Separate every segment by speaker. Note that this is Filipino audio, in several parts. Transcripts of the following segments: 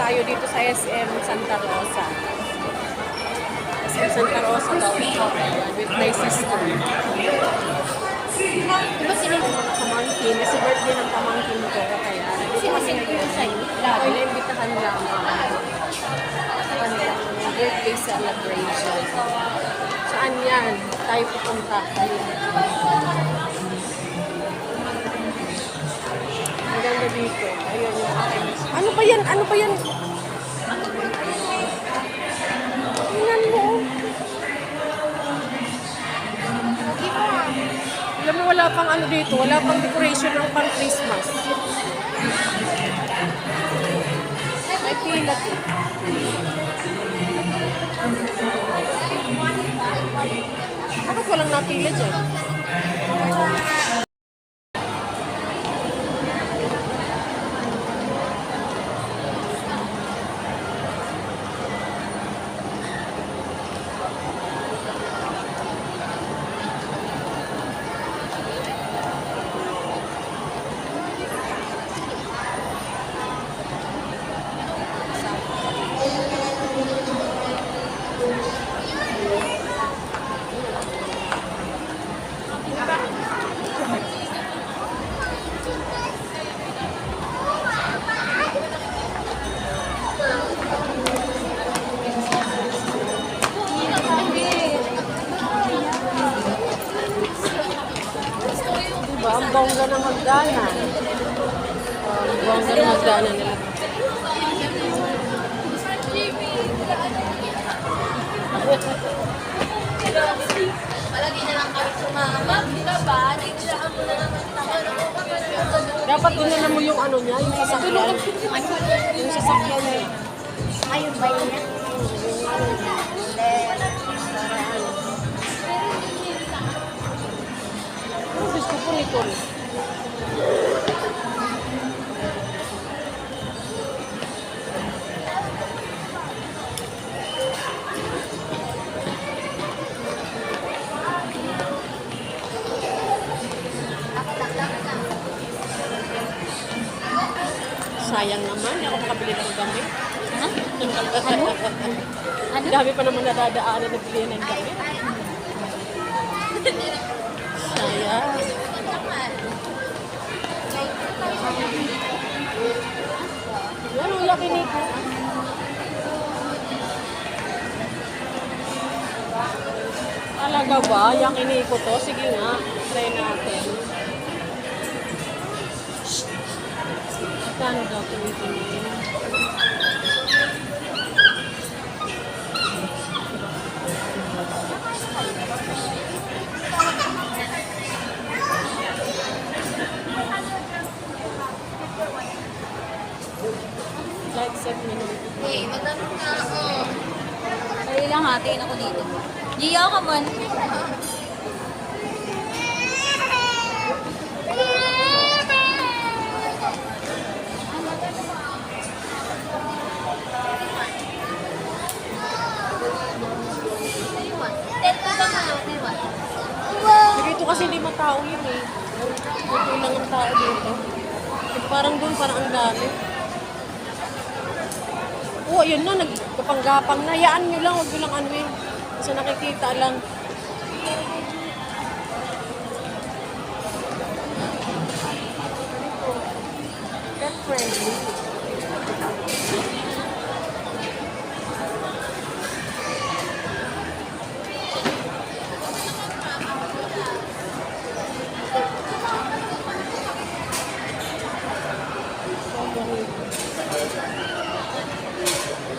Speaker 1: tayo dito sa SM Santa Rosa. SM Santa Rosa daw. With my sister.
Speaker 2: Diba sila
Speaker 1: Pamangkin. Kasi birthday ng pamangkin ko. Kaya kami
Speaker 2: Sinasend ko yun sa'yo.
Speaker 1: Lagi na imbitahan lang. Kanilang birthday celebration. Saan yan? Tayo pupunta. Ayun. Ang ganda dito. Ayun yung. Ano ba yan? Ano ba yan? Tingnan mo. Alam mo, wala pang ano dito. Wala pang decoration ng pang Christmas. May pila to. Bakit walang napila dyan? Diba? Ang bongga ng hagdanan. Uh, ang bongga ng hagdanan nila.
Speaker 2: Palagi na lang kami sumama. Di ba ba? Nagsilaan mo na lang ang.
Speaker 1: Dapat dinala mo yung ano niya, yung sasakyan. Yung sasakyan niya.
Speaker 2: Ayun ba yun yan?
Speaker 1: Ang gusto ko nito. Sayang naman, ako makabili ng gamit.
Speaker 2: Ha?
Speaker 1: Ano?
Speaker 2: Ano?
Speaker 1: Dami pa naman nadadaanan na bili ng gamit. Sayang. Yan ang laki nito. Talaga ba? Yung kiniko to? Sige nga. Try natin. Kano daw ito ito Like 7 minutes.
Speaker 2: Eh, magtanong na ako. Dali lang hatiin ako dito. Gio ka man.
Speaker 1: Dito kasi hindi matao yun eh. Dito lang ang tao dito. Eh, parang doon, parang ang dami. Oo, yun na, nagkapanggapang na. Hayaan nyo lang, huwag nyo lang ano eh. Kasi nakikita lang. Pet friendly.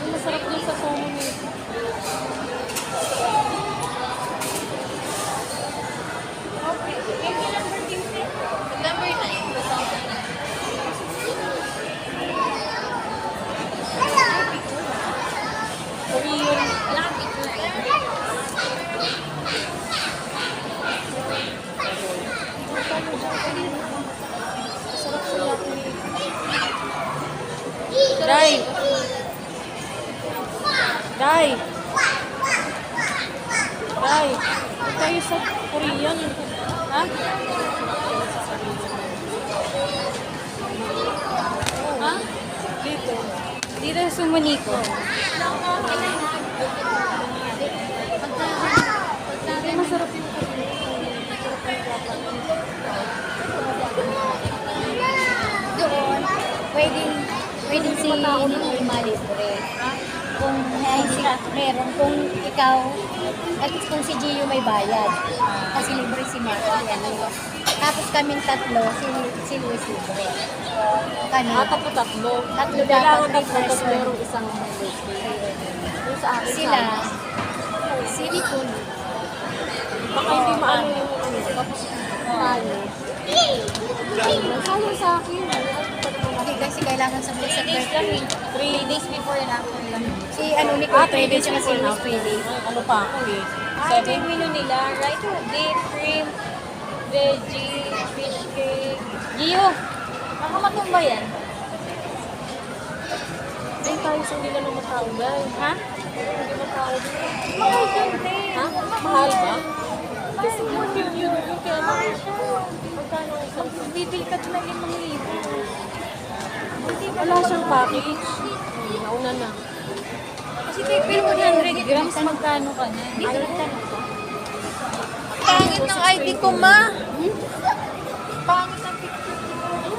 Speaker 1: Ang masarap din sa somo nito.
Speaker 2: Number 9.
Speaker 1: Korean.
Speaker 2: Wala kang picture eh.
Speaker 1: Sarap sila. Day! Day! Ito tayo sa Korean. Ha?
Speaker 2: Ha?
Speaker 1: Dito.
Speaker 3: Dito sa Sumuniko. Masarap yung
Speaker 4: doon, pwedeng, pwedeng si Nini malibre. Kung naisip, meron, kung ikaw, at kung si Gio may bayad. Kasi libre si Marco. Yan. Tapos kaming tatlo, si, si Luis libre. Kami.
Speaker 1: Ah, tatlo tatlo.
Speaker 4: Tatlo dapat
Speaker 1: tapos
Speaker 4: person.
Speaker 1: merong isang sa akin
Speaker 4: Sila,
Speaker 1: sama.
Speaker 4: si Nicole.
Speaker 1: Baka hindi maano yung ano. Tapos tayo. Sayang sa akin.
Speaker 4: Hindi kasi kailangan sa sa birthday.
Speaker 1: Three days before after lang.
Speaker 4: Si ano, Nicole,
Speaker 1: Ah, three days
Speaker 4: pwede,
Speaker 1: before
Speaker 4: si
Speaker 1: and
Speaker 4: Luis
Speaker 1: after.
Speaker 4: pwede.
Speaker 1: Ano pa ako eh.
Speaker 3: Ah, ito yung menu nila. Right? Beef, cream, veggie, fish cake. Gio, baka matumba yan.
Speaker 1: Ay, tayo sa nila ng matao guys.
Speaker 3: Ha?
Speaker 1: Hindi matao din.
Speaker 3: Mahal te.
Speaker 1: Ha? Mahal ba? Kasi mo yun yun yun. Kaya mahal siya. Wala siyang package. Nauna na.
Speaker 3: Kasi pipil 100 grams, magkano ka na? Dito Pangit ng ID ko, ma. Pangit ang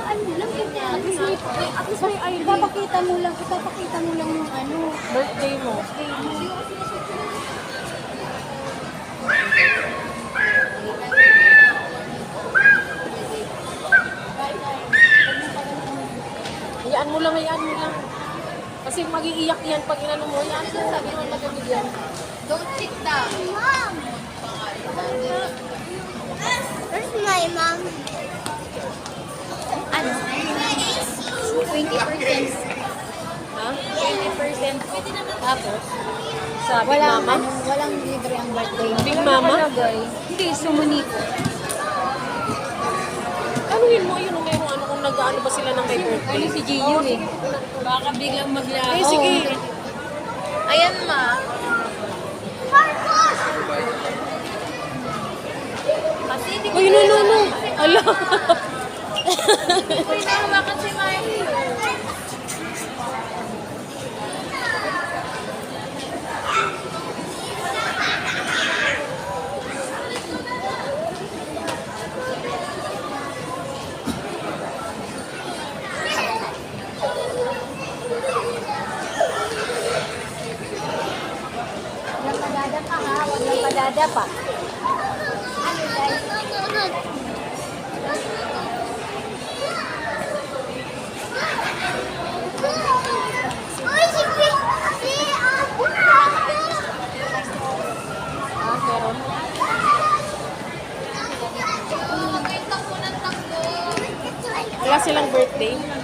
Speaker 4: Ano lang, ganyan. At least may, at least may ID. Ipapakita mo lang, ipapakita mo lang yung ano.
Speaker 1: Birthday mo. Hayaan mo lang, hayaan mo lang. Kasi magiiyak yan pag inano mo. Hayaan mo, sabi mo magaling yan.
Speaker 2: Don't sit down. Mom! Where's my mom?
Speaker 4: Ano? 20%.
Speaker 1: Ha?
Speaker 3: 20%.
Speaker 1: Tapos, sabi
Speaker 4: Walang,
Speaker 1: mama,
Speaker 4: ano, walang libre ang birthday.
Speaker 1: Big Mama?
Speaker 3: Hindi, Sumuniko.
Speaker 1: Anuhin mo yun, nag-ano ba sila ng may birthday.
Speaker 3: Ano si Gio eh. Baka biglang maglaho.
Speaker 1: Eh, sige.
Speaker 3: Ayan, ma. Kasi hindi ko
Speaker 1: Uy, no, no, no. Ala.
Speaker 3: Pinahawakan si Miley.
Speaker 4: Walang madada pa ha, madada pa. Ano.
Speaker 1: Wala silang birthday.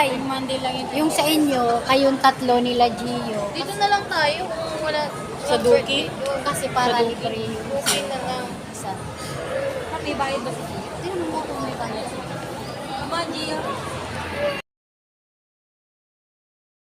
Speaker 4: Day,
Speaker 3: Monday lang yun.
Speaker 4: yung sa inyo, kayong tatlo nila Gio.
Speaker 2: Dito na lang tayo kung wala.
Speaker 1: Sa Duki.
Speaker 4: Kasi para
Speaker 1: Sa
Speaker 4: libre yung
Speaker 2: Okay na lang.
Speaker 4: isa.
Speaker 3: Happy bayad ba si Gio?
Speaker 4: Tingnan mo kung may bayad.
Speaker 3: Mama, Gio.